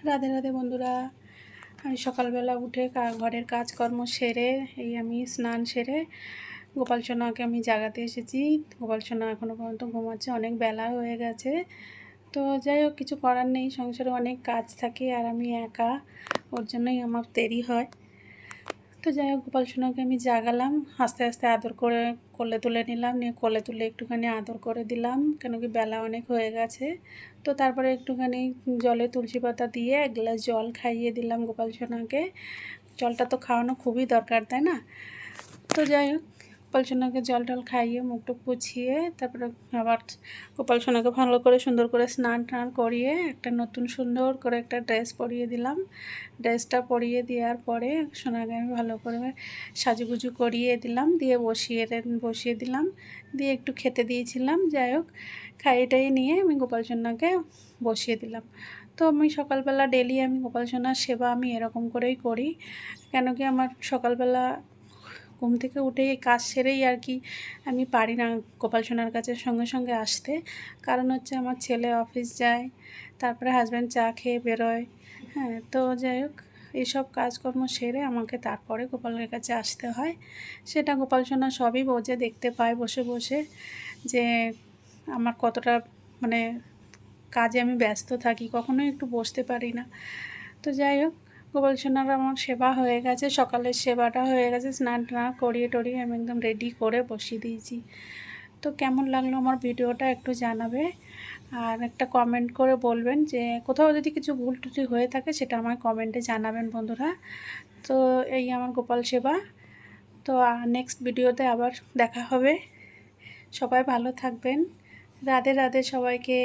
রাধে রাধে বন্ধুরা। আমি সকালবেলা উঠে ঘরের কাজকর্ম সেরে এই আমি স্নান সেরে গোপাল সোনাকে আমি জাগাতে এসেছি। গোপাল সোনা এখনও পর্যন্ত ঘুমাচ্ছে, অনেক বেলা হয়ে গেছে। তো যাই হোক, কিছু করার নেই, সংসারে অনেক কাজ থাকে আর আমি একা, ওর জন্যই আমার দেরি হয়। তো যাই হোক, গোপাল সোনাকে আমি জাগালাম, আস্তে আস্তে আদর করে কোলে তুলে নিলাম, নিয়ে কোলে তুলে একটুখানি আদর করে দিলাম, কেন কি বেলা অনেক হয়ে গেছে। তো তারপরে একটুখানি জলে তুলসী পাতা দিয়ে এক গ্লাস জল খাইয়ে দিলাম গোপাল সোনাকে। জলটা তো খাওয়ানো খুবই দরকার, তাই না? তো যাই হোক গোপাল সোনাকে জল টল খাইয়ে মুখটুক পুছিয়ে, তারপরে আবার গোপাল সোনাকে ভালো করে সুন্দর করে স্নান টান করিয়ে, একটা নতুন সুন্দর করে একটা ড্রেস পরিয়ে দিলাম। ড্রেসটা পরিয়ে দেওয়ার পরে সোনাকে আমি ভালো করে সাজুগুজু করিয়ে দিলাম, দিয়ে বসিয়ে বসিয়ে দিলাম, দিয়ে একটু খেতে দিয়েছিলাম। যাই হোক, খাইয়েটাই নিয়ে আমি গোপাল সোনাকে বসিয়ে দিলাম। তো আমি সকালবেলা ডেলি আমি গোপাল সোনার সেবা আমি এরকম করেই করি। কেন কি আমার সকালবেলা ঘুম থেকে উঠে কাজ সেরেই আর কি আমি পারি না গোপাল সোনার কাছে সঙ্গে সঙ্গে আসতে। কারণ হচ্ছে আমার ছেলে অফিস যায়, তারপরে হাজব্যান্ড চা খেয়ে বেরোয়। হ্যাঁ তো যাই হোক এইসব কাজকর্ম সেরে আমাকে তারপরে গোপালের কাছে আসতে হয়। সেটা গোপাল সোনা সবই বোঝে, দেখতে পায় বসে বসে যে আমার কতটা মানে কাজে আমি ব্যস্ত থাকি, কখনোই একটু বসতে পারি না। তো যাই হোক গোপাল সোনার আমার সেবা হয়ে গেছে, সকালের সেবাটা হয়ে গেছে, স্নান টান করিয়ে টরিয়ে আমি একদম রেডি করে বসিয়ে দিয়েছি। তো কেমন লাগল আমার ভিডিওটা একটু জানাবে আর একটা কমেন্ট করে বলবেন যে কোথাও যদি কিছু ভুল টুটি হয়ে থাকে সেটা আমার কমেন্টে জানাবেন বন্ধুরা। তো এই আমার গোপাল সেবা। তো নেক্সট ভিডিওতে আবার দেখা হবে। সবাই ভালো থাকবেন। রাধে রাধে সবাইকে।